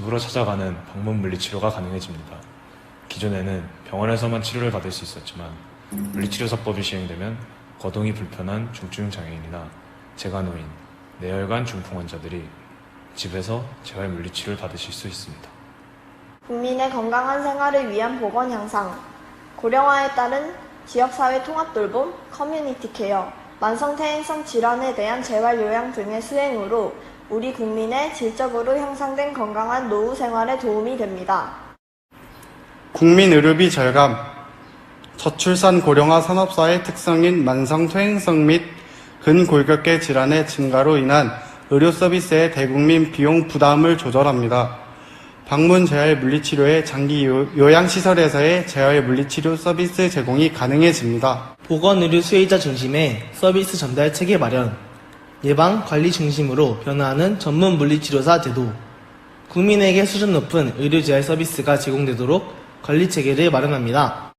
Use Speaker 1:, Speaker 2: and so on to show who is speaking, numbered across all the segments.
Speaker 1: 집으로 찾아가는 방문 물리치료가 가능해집니다. 기존에는 병원에서만 치료를 받을 수 있었지만 물리치료사법이 시행되면 거동이 불편한 중증 장애인이나 재간호인, 뇌혈관 중풍 환자들이 집에서 재활 물리치료를 받으실 수 있습니다.
Speaker 2: 국민의 건강한 생활을 위한 보건 향상, 고령화에 따른 지역사회 통합 돌봄, 커뮤니티 케어, 만성퇴행성 질환에 대한 재활 요양 등의 수행으로 우리 국민의 질적으로 향상된 건강한 노후 생활에 도움이 됩니다.
Speaker 3: 국민 의료비 절감, 저출산 고령화 산업사의 특성인 만성 퇴행성 및 근골격계 질환의 증가로 인한 의료 서비스의 대국민 비용 부담을 조절합니다. 방문 재활 물리치료의 장기 요- 요양시설에서의 재활 물리치료 서비스 제공이 가능해집니다.
Speaker 4: 보건의료 수혜자 중심의 서비스 전달 체계 마련, 예방 관리 중심으로 변화하는 전문 물리치료사 제도, 국민에게 수준 높은 의료 재활 서비스가 제공되도록 관리 체계를 마련합니다.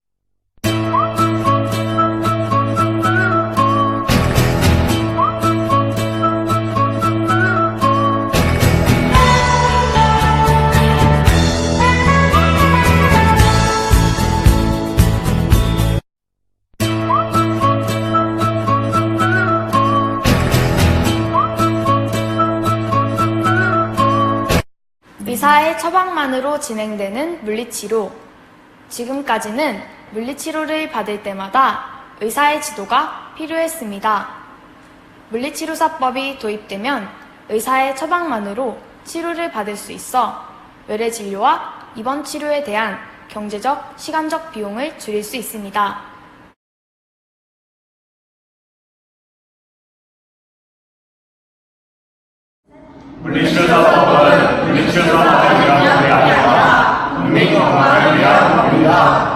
Speaker 5: 의사의 처방만으로 진행되는 물리치료. 지금까지는 물리치료를 받을 때마다 의사의 지도가 필요했습니다. 물리치료사법이 도입되면 의사의 처방만으로 치료를 받을 수 있어 외래 진료와 입원 치료에 대한 경제적, 시간적 비용을 줄일 수 있습니다.
Speaker 6: 물리치료사법 ရှင်သာဘုရားမင်္ဂလာပါဘုရား